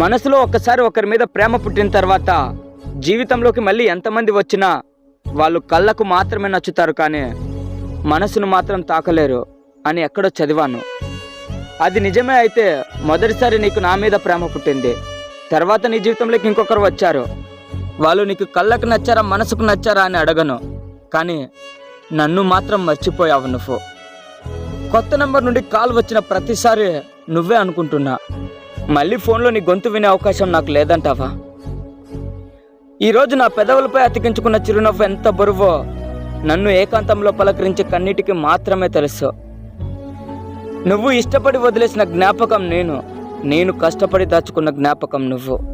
మనసులో ఒక్కసారి ఒకరి మీద ప్రేమ పుట్టిన తర్వాత జీవితంలోకి మళ్ళీ ఎంతమంది వచ్చినా వాళ్ళు కళ్ళకు మాత్రమే నచ్చుతారు కానీ మనసును మాత్రం తాకలేరు అని ఎక్కడో చదివాను. అది నిజమే అయితే మొదటిసారి నీకు నా మీద ప్రేమ పుట్టింది. తర్వాత నీ జీవితంలోకి ఇంకొకరు వచ్చారు. వాళ్ళు నీకు కళ్ళకు నచ్చారా మనసుకు నచ్చారా అని అడగను. కానీ నన్ను మాత్రం మర్చిపోయావు నువ్వు. కొత్త నెంబర్ నుండి కాల్ వచ్చిన ప్రతిసారి నువ్వే అనుకుంటున్నా. మళ్ళీ ఫోన్లో నీ గొంతు వినే అవకాశం నాకు లేదంటావా? ఈరోజు నా పెదవులపై అతికించుకున్న చిరునవ్వు ఎంత బరువో నన్ను ఏకాంతంలో పలకరించే కన్నిటికి మాత్రమే తెలుసు. నువ్వు ఇష్టపడి వదిలేసిన జ్ఞాపకం నేను నేను కష్టపడి దాచుకున్న జ్ఞాపకం నువ్వు.